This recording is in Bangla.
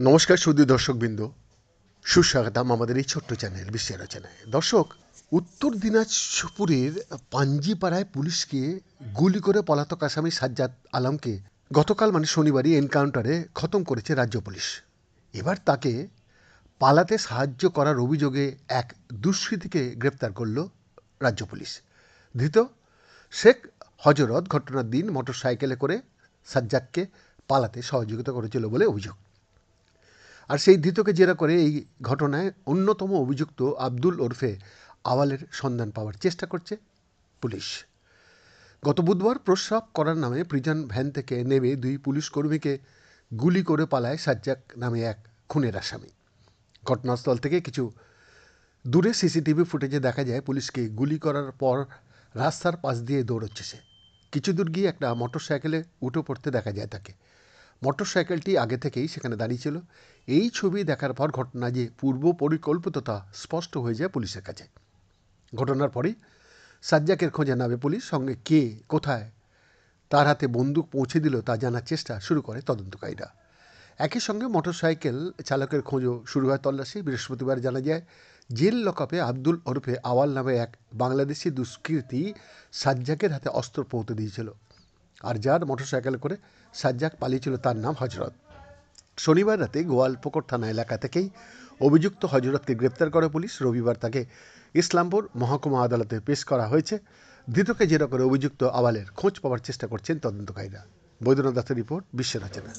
নমস্কার সুদী দর্শকবৃন্দ। সুস্বাগতম আমাদের এই ছোট্ট চ্যানেল বিশ্ব আলোচনায়। দর্শক, উত্তর দিনাজপুরের পাঞ্জিপাড়ায় পুলিশকে গুলি করে পলাতক আসামি সাজ্জাদ আলমকে গতকাল মানে শনিবারই, এনকাউন্টারে খতম করেছে রাজ্য পুলিশ। এবার তাকে পালাতে সাহায্য করার অভিযোগে এক দুষ্কৃতীকে গ্রেপ্তার করল রাজ্য পুলিশ। ধৃত শেখ হজরত ঘটনার দিন মোটরসাইকেলে করে সাজ্জাদকে পালাতে সহযোগিতা করেছিল বলে অভিযোগ। আর সেই ধৃতকে জেরা করে এই ঘটনায় অন্যতম অভিযুক্ত আব্দুল ওরফে আওয়ালের সন্ধান পাওয়ার চেষ্টা করছে পুলিশ। গত বুধবার প্রস্রাব করার নামে প্রিজন ভ্যান থেকে নেমে দুই পুলিশ কর্মীকে গুলি করে পালায় সাজ্জাক নামে এক খুনের আসামি। ঘটনাস্থল থেকে কিছু দূরে সিসিটিভি ফুটেজে দেখা যায় পুলিশকে গুলি করার পর রাস্তার পাশ দিয়ে দৌড়চ্ছে সে। কিছু দূর গিয়ে একটা মোটরসাইকেলে উঠে পড়তে দেখা যায় তাকে। মোটরসাইকেলটি আগে থেকেই সেখানে দাঁড়িয়ে ছিল। এই ছবি দেখার পর ঘটনা যে পূর্ব পরিকল্পিততা স্পষ্ট হয়ে যায় পুলিশের কাছে। ঘটনার পরেই সাজ্জাকের খোঁজে নামে পুলিশ, সঙ্গে কে, কোথায়, তার হাতে বন্দুক পৌঁছে দিল তা জানার চেষ্টা শুরু করে তদন্তকারীরা। একই সঙ্গে মোটরসাইকেল চালকের খোঁজও শুরু হয় তল্লাশি। বৃহস্পতিবার জানা যায়, জেল লকআপে আব্দুল ওরফে আওয়াল নামে এক বাংলাদেশি দুষ্কৃতী সাজ্জাকের হাতে অস্ত্র পৌঁছে দিয়েছিল আর যার মোটরসাইকেল করে সাজ্জাক পালিয়েছিল তার নাম হজরত। শনিবার রাতে গোয়ালপুকুর থানা এলাকা থেকেই অভিযুক্ত হজরতকে গ্রেপ্তার করে পুলিশ। রবিবার তাকে ইসলামপুর মহকুমা আদালতে পেশ করা হয়েছে। ধৃতকে জেরা করে অভিযুক্ত আওয়ালের খোঁজ পাওয়ার চেষ্টা করছেন তদন্তকারীরা। বৈদ্যনাথ দাসের রিপোর্ট বিশ্ব রচনা